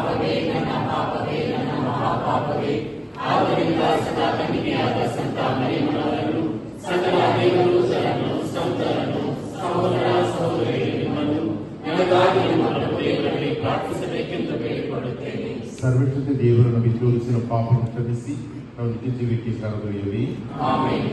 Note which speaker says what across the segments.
Speaker 1: पापवे नमः पापवे
Speaker 2: नमः महापापवे ಆದ್ದರಿಂದ ಸದಾ ಕನ್ನಿಕೆಯಾದ ಸಂತ ಮರಿಮನವರನ್ನು ಸಕಲ ದೇವರು ಜನರನ್ನು ಸಂತರನ್ನು ಸಹೋದರ ಸಹೋದರಿಗೆ ನಿಮ್ಮನ್ನು ನನಗಾಗಿ ನಿಮ್ಮ ಪ್ರಾರ್ಥಿಸಬೇಕೆಂದು ಬೇಡಿಕೊಳ್ಳುತ್ತೇನೆ
Speaker 3: ಸರ್ವಕೃತ ದೇವರನ್ನು ವಿದ್ರೋಹಿಸಿದ ಪಾಪವನ್ನು ಕ್ಷಮಿಸಿ ನಾವು ನಿತ್ಯ ಜೀವಕ್ಕೆ ಸಾಗಬೇಕು ಆಮೇಲೆ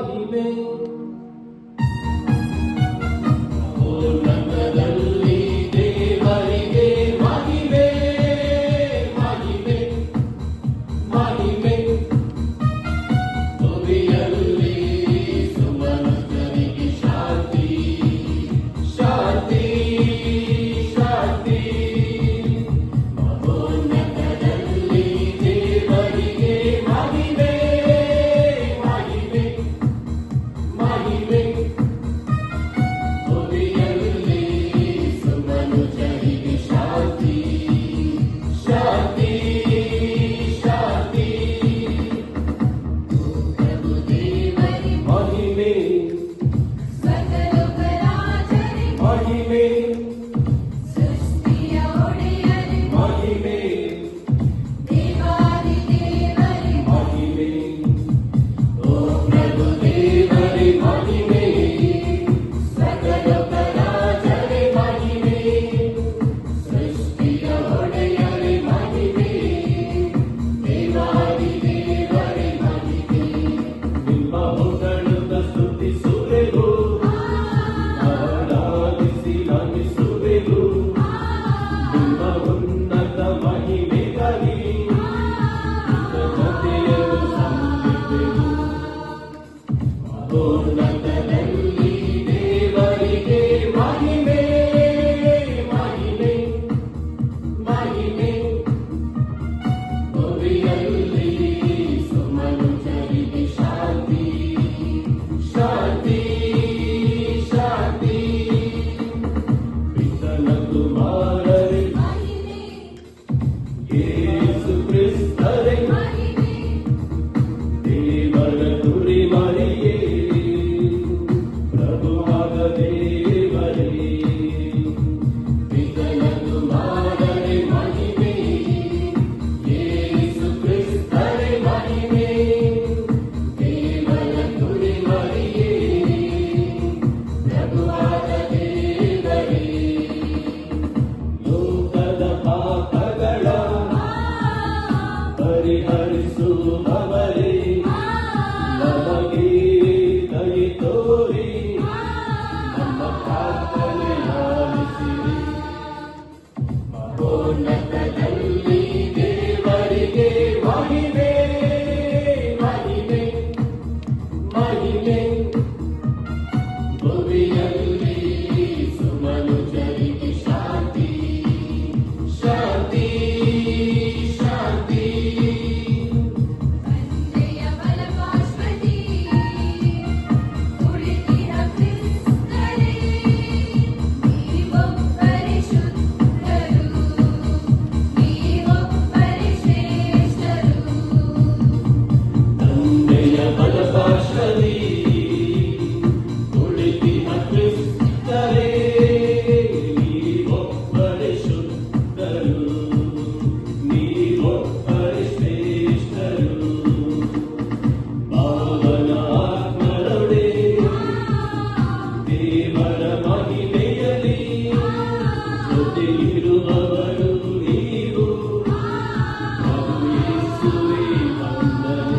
Speaker 2: সাহিবে Hallelujah. day. ದೇವರ ಮಹಿಮೆಯಲ್ಲಿ ಜೊತೆ ಇರುವವರು ನೀವು ಗೌರವಿಸುವೆ ಬಂದರೆ